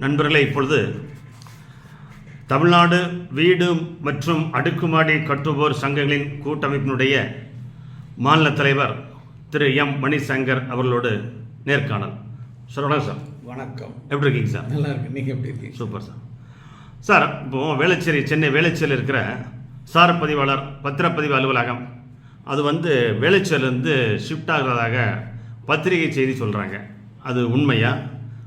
நண்பர்களே இப்பொழுது தமிழ்நாடு வீடு மற்றும் அடுக்குமாடி கட்டுவோர் சங்கங்களின் கூட்டமைப்பினுடைய மாநில தலைவர் திரு எம். மணிசங்கர் அவர்களோடு நேர்காணல். சார் வணக்கம் சார். வணக்கம். எப்படி இருக்கீங்க சார்? நல்லா இருக்கு நீங்கள் எப்படி இருக்கீங்க? Super sir. சார் இப்போ வேளச்சேரி சென்னை வேளச்சேரியில் இருக்கிற சார் பதிவாளர் பத்திரப்பதிவு அலுவலகம் அது வந்து வேளச்சேரியிலேருந்து ஷிஃப்ட் ஆகிறதாக பத்திரிகை செய்தி சொல்கிறாங்க அது உண்மையா?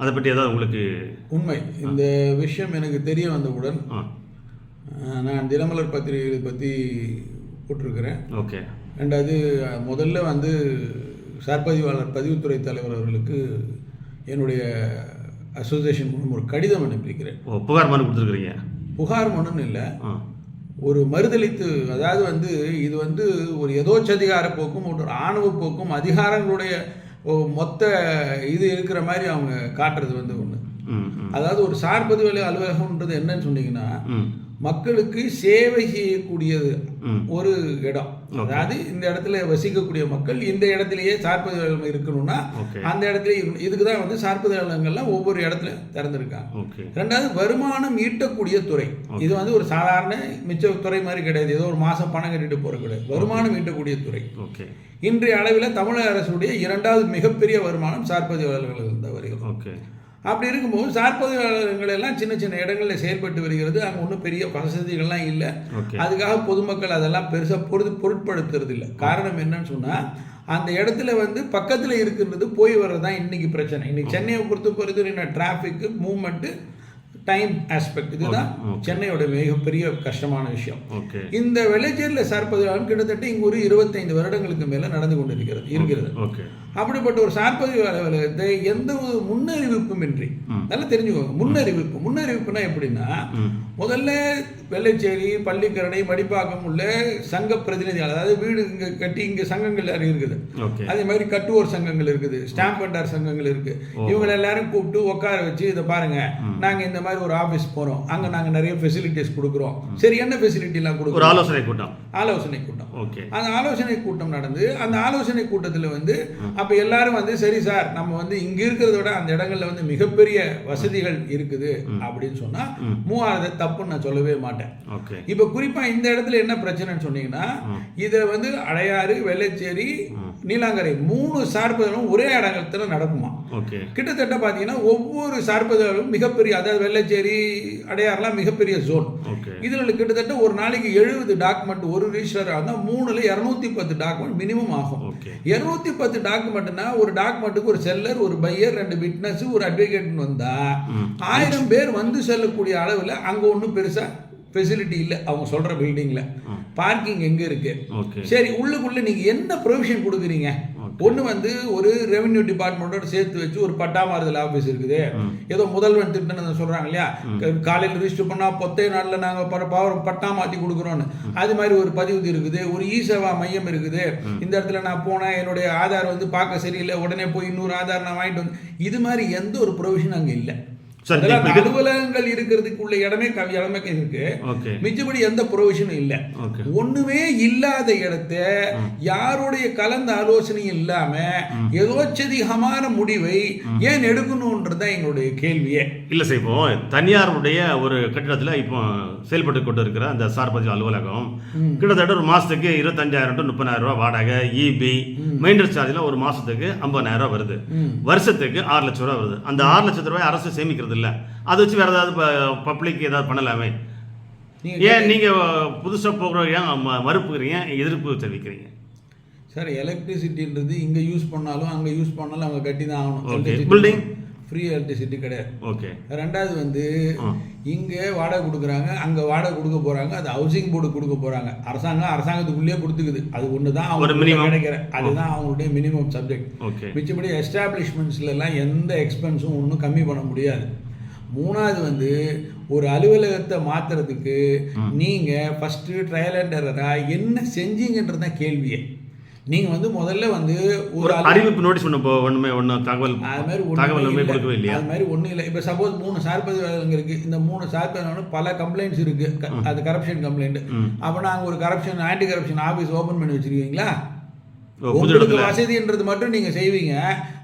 அதை பற்றி ஏதாவது உங்களுக்கு உண்மை. இந்த விஷயம் எனக்கு தெரிய வந்தவுடன் நான் தினமலர் பத்திரிகைகளை பற்றி போட்டிருக்கிறேன். ஓகே. ரெண்டாவது முதல்ல வந்து சார்பதிவாளர் பதிவுத்துறை தலைவர் அவர்களுக்கு என்னுடைய அசோசியேஷன் மூலம் ஒரு கடிதம் அனுப்பியிருக்கிறேன். புகார் மனு கொடுத்துருக்குறீங்க? புகார் மனுன்னு இல்லை. ஒரு மறுதளித்து அதாவது வந்து இது வந்து ஒரு எதோச்சதிகார போக்கும் ஒரு ஆணவ போக்கும் அதிகாரங்களுடைய மொத்த இது இருக்கிற மாதிரி அவங்க காட்டுறது வந்து ஒன்று அதாவது ஒரு சார்பதிவலை அலுவலகம்ன்றது என்னன்னு சொன்னீங்கன்னா மக்களுக்கு சேவை செய்யக்கூடியது. ஒரு இடம். அதாவது இந்த இடத்துல வசிக்கக்கூடிய மக்கள் இந்த இடத்துலயே சார்பதி அலுவலகம் இருக்கணும்னா அந்த இடத்துல இதுக்கு தான் வந்து சார்பதி அலுவலகங்கள்லாம் ஒவ்வொரு இடத்துல திறந்திருக்காங்க. ரெண்டாவது வருமானம் ஈட்டக்கூடிய துறை. இது வந்து ஒரு சாதாரண மிச்ச துறை மாதிரி கிடையாது. ஏதோ ஒரு மாசம் பணம் கட்டிட்டு போற கிடையாது வருமானம் ஈட்டக்கூடிய துறை. இன்றைய அளவில் தமிழக அரசுடைய இரண்டாவது மிகப்பெரிய வருமானம் சார்பதி அலுவலர்கள் இருந்து வருகிறது அப்படி இருக்கும்போது சார்பதிவாளர்கள் எல்லாம் சின்ன சின்ன இடங்களில் செயல்பட்டு வருகிறது. அங்கே ஒன்றும் பெரிய வசதிகள்லாம் இல்லை. அதுக்காக பொதுமக்கள் அதெல்லாம் பெருசாக பொருது பொருட்படுத்துறது இல்லை. காரணம் என்னன்னு சொன்னால் அந்த இடத்துல வந்து பக்கத்தில் இருக்கின்றது போய் வர்றது தான் இன்னைக்கு பிரச்சனை. இன்னைக்கு சென்னையை பொறுத்த பொறுத்த டிராஃபிக்கு மூவ்மெண்ட்டு டைம் ஆஸ்பெக்ட் இதுதான் சென்னையோட மிகப்பெரிய கஷ்டமான விஷயம். இந்த வெள்ளச்சேரியில் சார்பதிவாளம் கிட்டத்தட்ட இங்கு ஒரு இருபத்தைந்து வருடங்களுக்கு மேலே நடந்து கொண்டிருக்கிறது இருக்கிறது. அப்படிப்பட்ட ஒரு சார்பதிவு அலுவலகத்தை எந்த ஒரு முன்னறிவிப்புமின்றி. நல்லா தெரிஞ்சுக்கோங்க முன்னறிவிப்பு. முன்னறிவிப்புனா எப்படின்னா முதல்ல வெள்ளைச்சேரி பள்ளிக்கரணை மடிப்பாக்கம் உள்ள சங்க பிரதிநிதிகள் அதாவது வீடு இங்கே கட்டி இங்கே சங்கங்கள் இருக்குது. அதே மாதிரி கட்டுவோர் சங்கங்கள் இருக்குது ஸ்டாம்ப் பண்டார் சங்கங்கள் இருக்கு. இவங்க எல்லாரும் கூப்பிட்டு உட்கார வச்சு இதை பாருங்க. நாங்க இந்த மாதிரி ஒரு ஆபீஸ் போறோம். அங்க நாங்க நிறைய ஃபெசிலிட்டிஸ் கொடுக்குறோம். சரி என்ன ஃபெசிலிட்டி எல்லாம் கொடுக்குறோம்? ஆலோசனை கூட்டம். ஆலோசனை கூட்டம். ஓகே. அந்த ஆலோசனை கூட்டம் நடந்து அந்த ஆலோசனை கூட்டத்தில் வந்து அப்போ எல்லாரும் வந்து சரி சார் நம்ம வந்து இங்க இருக்கிறத விட அந்த இடங்கள்ல வந்து மிகப்பெரிய வசதிகள் இருக்குது. அப்படின்னு சொன்னா மூவாவது தப்புன்னு நான் சொல்லவே மாட்டேன். இப்போ குறிப்பா இந்த இடத்துல என்ன பிரச்சனைன்னு சொன்னீங்கன்னா இதை வந்து அடையாறு வெள்ளச்சேரி நீலாங்கரை மூணு சார்புகளும் ஒரே இடத்துல நடக்குமா? கிட்டத்தட்ட பார்த்தீங்கன்னா ஒவ்வொரு சார்புகளும் மிகப்பெரிய அதாவது வெள்ளச்சேரி அடையாறுலாம் மிகப்பெரிய ஜோன் இதில் கிட்டத்தட்ட ஒரு நாளைக்கு எழுபது டாக்குமெண்ட் ஒரு ரிஜிஸ்டர் இருந்தால் மூணுல இரநூத்தி பத்து டாக்குமெண்ட் மினிமம் ஆகும். இரநூத்தி பத்து டாக்குமெண்ட்னா ஒரு டாக்குமெண்ட்டுக்கு ஒரு செல்லர் ஒரு பையர் ரெண்டு விட்னஸ் ஒரு அட்வொகேட்னு வந்தா ஆயிரம் பேர் வந்து செல்லக்கூடிய அளவில் அங்கே ஒன்றும் பெருசா ஃபெசிலிட்டி இல்லை. அவங்க சொல்ற பில்டிங்ல பார்க்கிங் எங்க இருக்கு? ஓகே. சரி உள்ளுக்குள்ள நீங்க என்ன ப்ரொவிஷன் கொடுக்குறீங்க? ஒன்று வந்து ஒரு ரெவென்யூ டிபார்ட்மெண்ட்டோட சேர்த்து வச்சு ஒரு பட்டா மாறுதல் ஆஃபீஸ் இருக்குது ஏதோ முதல்வன் திட்டம்னு சொல்றாங்க இல்லையா? காலையில் ரிஜிஸ்டர் பண்ணா பொத்தே நாளில் நாங்கள் பவர் பட்டா மாற்றி கொடுக்குறோன்னு அது மாதிரி ஒரு பதிவு இருக்குது. ஒரு இ சேவா மையம் இருக்குது. இந்த இடத்துல நான் போனேன். என்னுடைய ஆதார் வந்து பார்க்க சரியில்லை. உடனே போய் இன்னொரு ஆதார் நான் வாங்கிட்டு வந்து இது மாதிரி எந்த ஒரு ப்ரொவிஷன் அங்கே இல்லை. சார் அலுவலகங்கள் இருக்கிறதுக்குள்ள இடமே இடமே இருக்கு. மிச்சபடி எந்த ப்ரொவிஷனும் இல்லை. ஒண்ணுமே இல்லாத இடத்த யாருடைய கலந்த ஆலோசனையும் இல்லாம எதோச்சதிகமான முடிவை ஏன் எடுக்கணும்ன்றதுதான் எங்களுடைய கேள்வியே. இல்லை சார் இப்போ தனியாருடைய ஒரு கட்டிடத்தில் இப்போ செயல்பட்டு கொண்டு இருக்கிற அந்த சார்பதிவு அலுவலகம் கிட்டத்தட்ட ஒரு மாதத்துக்கு இருபத்தஞ்சாயிரம் டு முப்பதாயிரம் ரூபாய் வாடகை இபி மெயின்டெனன்ஸ் சார்ஜில் ஒரு மாதத்துக்கு ஐம்பதாயிரம் ரூபாய் வருது. வருஷத்துக்கு ஆறு லட்ச ரூபாய் வருது. அந்த ஆறு லட்சத்து ரூபாய் அரசு சேமிக்கிறது இல்லை அதை வச்சு வேறு ஏதாவது பப்ளிக் ஏதாவது பண்ணலாமே. ஏன் நீங்கள் புதுசாக போகிற ஏன் மறுப்புக்கிறீங்க? எதிர்ப்பு தெரிவிக்கிறீங்க? சார் எலக்ட்ரிசிட்டின்றது இங்க யூஸ் பண்ணாலும் அங்க யூஸ் பண்ணாலும் அவங்க கட்டி தான். ஆகணும். Building? ஃப்ரீ எலக்ட்ரிசிட்டி கிடையாது. ஓகே ரெண்டாவது வந்து. இங்க வாடகை கொடுக்குறாங்க அங்க வாடகை கொடுக்க போறாங்க அது ஹவுசிங் போர்டு கொடுக்க போறாங்க. அரசாங்கம் அரசாங்கத்துக்குள்ளேயே கொடுத்துக்குது. அது ஒன்று தான் minimum. கிடைக்கிற அதுதான் அவங்களுடைய மினிமம் சப்ஜெக்ட் ஓகே மிச்சபடி எல்லாம் எந்த எக்ஸ்பென்ஸும் ஒன்றும் கம்மி பண்ண முடியாது. மூணாவது வந்து ஒரு அலுவலகத்தை மாத்துறதுக்கு நீங்க ஃபர்ஸ்ட் ட்ரையல் அண்ட் என்ன செஞ்சீங்கன்றது தான் கேள்வியே. நீங்க வந்து முதல்ல வந்து ஒரு அறிவிப்பு நோட்டீஸ் ஒன்று ஒன்றுமே ஒன்று தகவல் அது மாதிரி தகவல். கொடுக்கவே இல்லையா? அது மாதிரி ஒன்றும் இல்லை. இப்போ சப்போஸ் மூணு சார்பதிவாளர்கள் இருக்கு. இந்த மூணு சார்பதிவாளர்கள் பல கம்ப்ளைண்ட்ஸ் இருக்கு. அது கரப்ஷன் கம்ப்ளைண்ட் அப்போ நாங்கள் ஒரு corruption anti corruption office open பண்ணி வச்சிருக்கீங்களா உங்களுக்கு வசதின்றது மட்டும் நீங்க செய்வீங்க.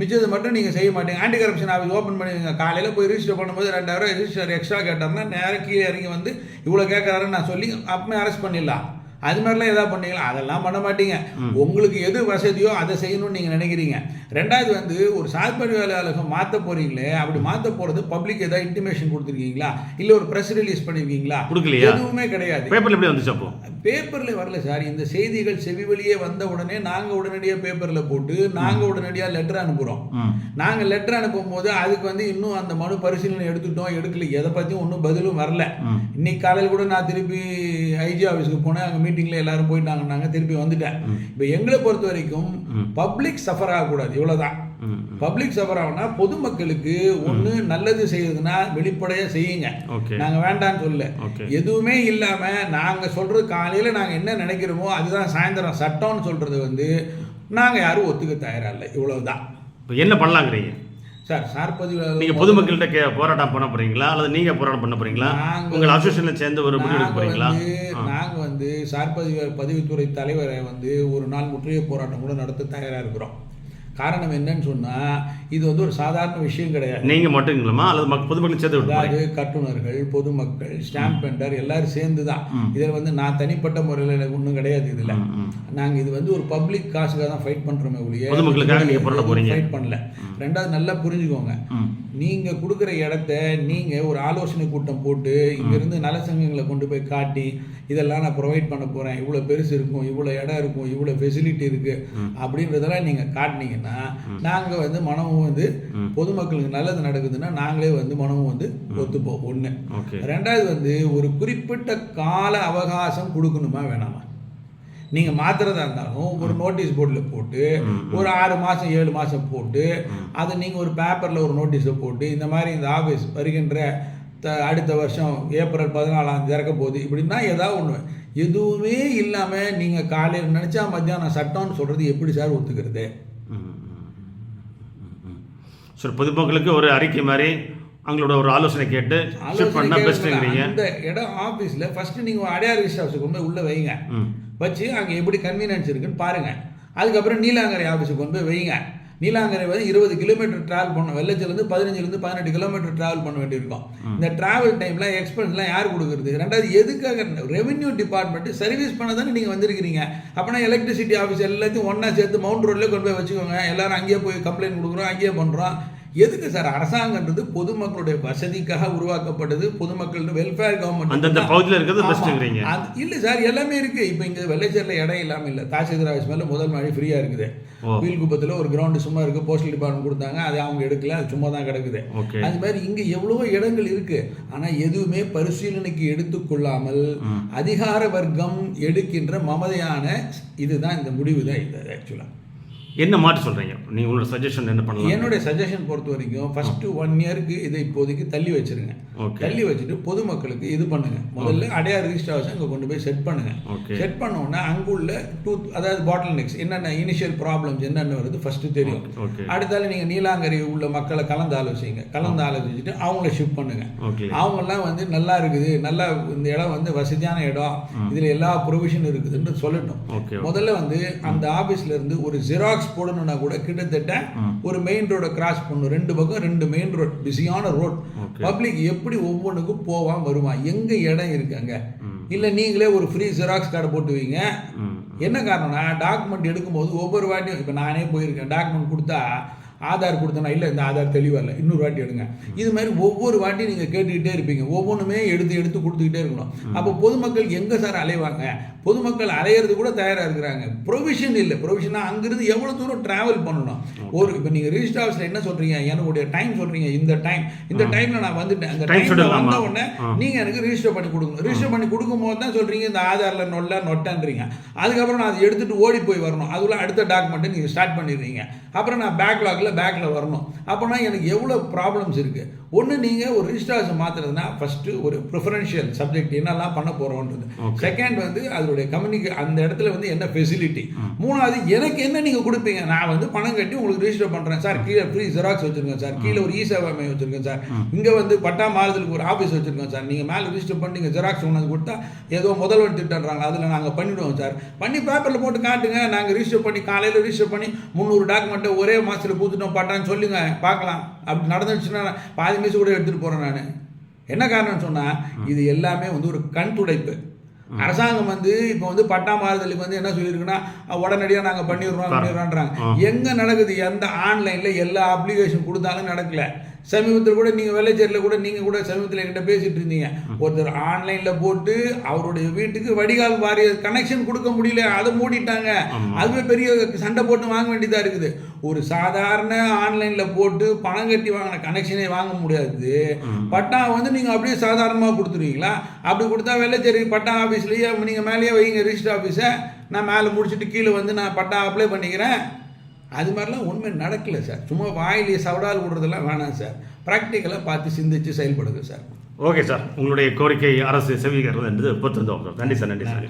மிச்சது மட்டும் நீங்கள் செய்ய மாட்டீங்க. ஆன்டி கரப்ஷன் ஆஃபீஸ் ஓப்பன் பண்ணுவீங்க காலையில் போய் ரிஜிஸ்டர் பண்ணும்போது ரெண்டாயிரம் ரிஜிஸ்டர் எக்ஸ்ட்ரா கேட்டார்னா நேரம் கீழே இறங்கி வந்து இவ்வளோ கேட்குறாருன்னு நான் சொல்லி அப்பவே அரெஸ்ட் பண்ணிடலாம். அது மாதிரிலாம் எதாவது பண்ணீங்களா? அதெல்லாம் பண்ண மாட்டீங்க. உங்களுக்கு எது வசதியோ அதை செய்யணும்னு நீங்கள் நினைக்கிறீங்க. ரெண்டாவது வந்து ஒரு சார்படி வேலையாளர்கள் மாற்ற போறீங்களே அப்படி மாற்ற போகிறது பப்ளிக் ஏதாவது இன்டிமேஷன் கொடுத்துருக்கீங்களா? இல்லை ஒரு ப்ரெஸ் ரிலீஸ் பண்ணியிருக்கீங்களா கொடுக்கலையா? எதுவுமே கிடையாது. பேப்பர்ல எப்படி வந்துச்சு அப்போ? பேப்பரில் வரல சார் இந்த செய்திகள் செவி வழியே வந்த உடனே நாங்கள் உடனடியாக பேப்பரில் போட்டு நாங்கள் உடனடியாக லெட்டர் அனுப்புகிறோம் நாங்கள் லெட்டர் அனுப்பும்போது அதுக்கு வந்து இன்னும் அந்த மனு பரிசீலனை எடுத்துட்டோம் எடுக்கல. எதை பற்றியும் ஒன்றும் பதிலும் வரல. இன்னைக்கு காலையில் கூட நான் திருப்பி ஐஜி ஆஃபீஸுக்கு போனேன். அங்கே மீட்டிங்கில் எல்லாரும் போயிட்டாங்கன்னாங்க திருப்பி வந்துட்டேன். இப்போ எங்களை பொறுத்த வரைக்கும் பப்ளிக் சஃபர் ஆகக்கூடாது இவ்வளோதான் ம் பப்ளிக் சஃபர் ஆகுனா பொதுமக்களுக்கு ஒன்று நல்லது செய்யுதுன்னா வெளிப்படையாக செய்யுங்க. ஓகே. நாங்கள் வேண்டாம்னு சொல்லல. ஓகே. எதுவுமே இல்லாமல் நாங்கள் சொல்கிறது காலையில் நாங்கள் என்ன நினைக்கிறோமோ அதுதான் சாயந்தரம் சட்டம்னு சொல்கிறது வந்து நாங்கள் யாரும் ஒத்துக்க தயாரா இல்லை. இவ்வளவுதான். என்ன பண்ணலாங்கிறீங்க? சார் சார் பதிவு நீங்க பொதுமக்கள்கிட்ட கே போராட்டம் பண்ண போறீங்களா? அல்லது நீங்க போராட்டம் பண்ண போறீங்களா? உங்கள் அசோசியேஷன்ல சேர்ந்து ஒரு முடிவு எடுக்க போறீங்களா? வந்து நாங்க வந்து சார் பதிவு பதிவுத்துறை தலைவரை வந்து ஒரு நாள் முற்றுகை போராட்டம் கூட நடத்த தயாரா இருக்கிறோம். காரணம் என்னன்னு சொன்னா இது வந்து ஒரு சாதாரண விஷயம் கிடையாது. நீங்க மட்டும் இல்லமா அல்லது மக் பொதுமக்கள் போறீங்க அதாவது கட்டுனர்கள் பொதுமக்கள் ஸ்டாம்ப் பெண்டர் எல்லாரும் சேர்ந்து தான் இதில் வந்து நான் தனிப்பட்ட முறையில் ஒன்றும் கிடையாது இதில். நாங்கள் இது வந்து ஒரு பப்ளிக் காசுக்காக தான் ஃபைட் பண்ணுறோமே ஒழிய பொதுமக்களுக்காக நீங்க போராட போறீங்க. ஃபைட் பண்ணல. ரெண்டாவது நல்லா புரிஞ்சுக்கோங்க. நீங்கள் கொடுக்குற இடத்த நீங்கள் ஒரு ஆலோசனை கூட்டம் போட்டு இங்கேருந்து நலசங்கங்களை கொண்டு போய் காட்டி இதெல்லாம் நான் ப்ரொவைட் பண்ண போகிறேன் இவ்வளோ பெருசு இருக்கும் இவ்வளோ இடம் இருக்கும் இவ்வளோ ஃபெசிலிட்டி இருக்குது அப்படின்றதெல்லாம் நீங்கள் காட்டினீங்கன்னா நாங்கள் வந்து மனமும் வந்து பொதுமக்களுக்கு நல்லது நடக்குதுன்னா நாங்களே வந்து மனமும் வந்து ஒத்துப்போம். ஒன்று ரெண்டாவது வந்து ஒரு குறிப்பிட்ட கால அவகாசம் கொடுக்கணுமா வேணாமா? நீங்கள் மாத்துறதா இருந்தாலும் ஒரு நோட்டீஸ் போர்டில் போட்டு ஒரு ஆறு மாதம் ஏழு மாதம் போட்டு அதை நீங்கள் ஒரு பேப்பரில் ஒரு நோட்டீஸை போட்டு இந்த மாதிரி இந்த ஆஃபீஸ் வருகின்ற த அடுத்த வருஷம் ஏப்ரல் பதினாலாம் திறக்க போகுது. இப்படின்னா ஏதாவது ஒன்று எதுவுமே இல்லாமல் நீங்கள் காலையில் நினச்சா மத்தியானம் சட்டம்னு சொல்கிறது எப்படி சார் ஒத்துக்கிறது? சரி பொதுமக்களுக்கு ஒரு அறிக்கை மாதிரி அவங்களோட ஒரு ஆலோசனை கேட்டு ஷிஃப்ட் பண்ணா பெஸ்ட்டுங்கிறீங்க. அந்த இடம் ஆஃபீஸில் ஃபஸ்ட்டு நீங்கள் அடையார் ரிஜிஸ்டர் ஆஃபீஸுக்கு கொண்டு போய் உள்ளே வைங்க. வச்சு அங்கே எப்படி கன்வீனியன்ஸ் இருக்குன்னு பாருங்க. அதுக்கப்புறம் நீலாங்கரை ஆஃபீஸுக்கு கொண்டு போய் வைங்க. நீலாங்கரை வந்து இருபது கிலோமீட்டர் ட்ராவல் பண்ணணும் வெள்ளச்சிலேருந்து பதினஞ்சுலேருந்து பதினெட்டு கிலோமீட்டர் ட்ராவல் பண்ண வேண்டியிருக்கும். இந்த ட்ராவல் டைமில் எக்ஸ்பென்ஸ்லாம் யார் கொடுக்குறது? ரெண்டாவது எதுக்காக ரெவென்யூ டிபார்ட்மெண்ட் சர்வீஸ் பண்ண தானே நீங்கள் வந்திருக்கிறீங்க? அப்போனா எலக்ட்ரிசிட்டி ஆஃபீஸ் எல்லாத்தையும் ஒன்றா சேர்த்து மவுண்ட் ரோட்லேயே கொண்டு போய் வச்சுக்கோங்க. எல்லாரும் அங்கேயே போய் கம்ப்ளைண்ட் கொடுக்குறோம் அங்கேயே பண்ணுறோம் எதுக்கு சார்? அரசாங்கன்றது பொதுமக்களுடைய வசதிக்காக உருவாக்கப்பட்டது. பொதுமக்கள் வெல்ஃபேர் கவர்மெண்ட் அந்தந்த பகுதியில் இருக்கிறது. பெஸ்ட்டுங்கிறீங்க அது இல்ல சார் எல்லாமே இருக்கு. இப்போ இங்க வெள்ளைச்சேரில் இடம் இல்லாம இல்ல. தாசில்தார் ஆஃபீஸ் மேல முதல் மாடி ஃப்ரீயா இருக்குது. வீல்குப்பத்தில் ஒரு கிரவுண்டு சும்மா இருக்கு. போஸ்டல் டிபார்ட்மெண்ட் கொடுத்தாங்க. அது அவங்க எடுக்கல. அது சும்மா தான் கிடக்குது. அது மாதிரி இங்க எவ்வளவோ இடங்கள் இருக்கு. ஆனா எதுவுமே பரிசீலனைக்கு எடுத்துக்கொள்ளாமல் அதிகார வர்க்கம் எடுக்கின்ற மமதையான இதுதான் இந்த முடிவு தான் இது ஆக்சுவலா என்ன மாற்றி சொல்றீங்க? நீங்க உங்களோட சஜஷன் என்ன பண்ணலாம் என்னுடைய சஜஷன் பொறுத்த வரைக்கும் ஃபர்ஸ்ட் ஒன் இயருக்கு இதை இப்போதைக்கு தள்ளி வச்சிருங்க. தள்ளி வச்சுட்டு பொதுமக்களுக்கு இது பண்ணுங்க. முதல்ல அடையார் ரிஜிஸ்டர் ஹவுஸ் அங்கே கொண்டு போய் செட் பண்ணுங்க. செட் பண்ணோன்னா அங்குள்ள டூ அதாவது பாட்டில் நெக்ஸ் என்னென்ன இனிஷியல் ப்ராப்ளம்ஸ் என்னென்ன வருது ஃபர்ஸ்ட் தெரியும். அடுத்தால நீங்க நீலாங்கரை உள்ள மக்களை கலந்து ஆலோசிங்க. கலந்து ஆலோசிச்சுட்டு அவங்கள ஷிஃப்ட் பண்ணுங்க. அவங்கெல்லாம் வந்து நல்லா இருக்குது நல்லா இந்த இடம் வந்து வசதியான இடம் இதுல எல்லா ப்ரொவிஷன் இருக்குதுன்னு சொல்லட்டும். முதல்ல வந்து அந்த ஆபீஸ்ல இருந்து ஒரு ஜெராக்ஸ் போடணும்னா கூட கிட்டத்தட்ட ஒரு மெயின் ரோட கிராஸ் பண்ணணும். ரெண்டு பக்கம் ரெண்டு மெயின் ரோட் பிஸியான ரோட் பப்ளிக் எப்படி ஒவ்வொன்றுக்கும் போவான் வருவான் எங்க இடம் இருக்காங்க. இல்ல நீங்களே ஒரு ஃப்ரீ ஜெராக்ஸ் கார்டு போட்டு வைங்க. என்ன காரணம்னா டாக்குமெண்ட் எடுக்கும்போது ஒவ்வொரு வாட்டியும் இப்போ நானே போயிருக்கேன். டாக்குமெண்ட் கொடுத்தா ஆதார் கொடுத்தனா இல்லை இந்த ஆதார் தெளிவாக இல்லை. இன்னொரு வாட்டி எடுங்க. இது மாதிரி ஒவ்வொரு வாட்டியும் நீங்கள் கேட்டுக்கிட்டே இருப்பீங்க. ஒவ்வொன்றுமே எடுத்து எடுத்து கொடுத்துக்கிட்டே இருக்கணும். அப்போ பொதுமக்கள் எங்கே சார் அலைவாங்க? பொதுமக்கள் அலையிறது கூட தயாராக இருக்கிறாங்க. ப்ரொவிஷன் இல்லை. ப்ரொவிஷனாக அங்கிருந்து எவ்வளோ தூரம் ட்ராவல் பண்ணணும்? ஒரு இப்போ நீங்கள் ரிஜிஸ்டர் ஆஃபீஸில் என்ன சொல்கிறீங்க என்னுடைய டைம் சொல்கிறீங்க இந்த டைம் இந்த டைமில் நான் வந்துட்டேன். அந்த டைமில் வந்த. உடனே ஆ. நீங்க எனக்கு ரிஜிஸ்டர் பண்ணி கொடுக்கணும். ரிஜிஸ்டர் பண்ணி கொடுக்கும்போது தான் சொல்றீங்க இந்த ஆதார்ல நொல்ல நொட்டன்றீங்க. அதுக்கப்புறம் நான் அதை எடுத்துட்டு ஓடி போய் வரணும். அதுல அடுத்த டாக்குமெண்ட்டை நீங்க ஸ்டார்ட் பண்ணிடுறீங்க. அப்புறம் நான் பேக்லாக்ல பேக்ல வரணும். அப்போனா எனக்கு எவ்வளோ ப்ராப்ளம்ஸ் இருக்கு? ஒன்று நீங்க ஒரு ரிஜிஸ்டர்ஸ் மாத்துறதுனா ஃபர்ஸ்ட் ஒரு ப்ரிஃபரன்ஷியல் சப்ஜெக்ட் என்னெல்லாம் பண்ண Okay. செகண்ட் வந்து அதோடைய கம்யூனிகே அந்த இடத்துல வந்து என்ன ஃபெசிலிட்டி மூணாவது எனக்கு என்ன நீங்க கொடுப்பீங்க? நான் வந்து பணம் கட்டி உங்களுக்கு ரிஜிஸ்டர் பண்றேன். சார் கீழே ஃப்ரீ ஜெராக்ஸ் வச்சிருக்கேன் சார். கீழே ஒரு இ சேவை மையம் வச்சிருக்கேன் சார். இங்க வந்து பட்டா மாறுதலுக்கு ஒரு ஆபீஸ் வச்சிருக்கோம் சார். நீங்க மேல ரிஜிஸ்டர் பண்ணி நீங்க ஜெராக்ஸ் கொண்டாந்து கொடுத்தா ஏதோ முதல்வர் திட்டன்றாங்க அதுல நாங்க பண்ணிடுவோம் சார். பண்ணி பேப்பர்ல போட்டு காட்டுங்க. நாங்க ரிஜிஸ்டர் பண்ணி காலையில ரிஜிஸ்டர் பண்ணி முந்நூறு டாக்குமெண்ட்டை ஒரே மாசத்துல கொடுத்துட்டோம் கொடுத்துட்டோம் பட்டான்னு சொல்லுங்க பார்க்கலாம். அப்படி நடந்துச்சுன்னா பாதி மீசு கூட எடுத்துகிட்டு போகிறேன் நான். என்ன காரணம்னு சொன்னால் இது எல்லாமே வந்து ஒரு கண் துடைப்பு. அரசாங்கம் வந்து இப்போ வந்து பட்டா மாறுதலுக்கு வந்து என்ன சொல்லியிருக்குன்னா உடனடியாக நாங்கள் பண்ணிடுறோம் பண்ணிடுறோன்றாங்க எங்கே நடக்குது? எந்த ஆன்லைனில் எல்லா அப்ளிகேஷன் கொடுத்தாலும் நடக்கல. சமீபத்தில் கூட நீங்கள் வெள்ளைச்சேரியில் கூட நீங்கள் கூட சமீபத்தில் என்கிட்ட பேசிட்டு இருந்தீங்க. ஒருத்தர் ஆன்லைனில் போட்டு அவருடைய வீட்டுக்கு வடிகால் வாரிய கனெக்ஷன் கொடுக்க முடியல அதை மூடிட்டாங்க. அதுவே பெரிய சண்டை போட்டு வாங்க வேண்டியதாக இருக்குது. ஒரு சாதாரண ஆன்லைனில் போட்டு பணம் கட்டி வாங்கின கனெக்ஷனே வாங்க முடியாது. பட்டா வந்து நீங்கள் அப்படியே சாதாரணமாக கொடுத்துருவீங்களா? அப்படி கொடுத்தா வெள்ளைச்சேரி பட்டா ஆஃபீஸ்லேயே நீங்கள் மேலேயே வைங்க ரிஜிஸ்டர் ஆஃபீஸை நான் மேலே முடிச்சுட்டு கீழே வந்து நான் பட்டா அப்ளை பண்ணிக்கிறேன். அது மாதிரிலாம் உண்மை நடக்கல சார். சும்மா வாயிலேயே சவடால் விடுறதெல்லாம் வேணாம் சார். ப்ராக்டிக்கலாக பார்த்து சிந்திச்சு செயல்படுங்க சார். ஓகே சார் உங்களுடைய கோரிக்கை அரசு செவிக்கிறது என்பது பொறுத்திருந்தோம் சார் நன்றி சார் நன்றி சார்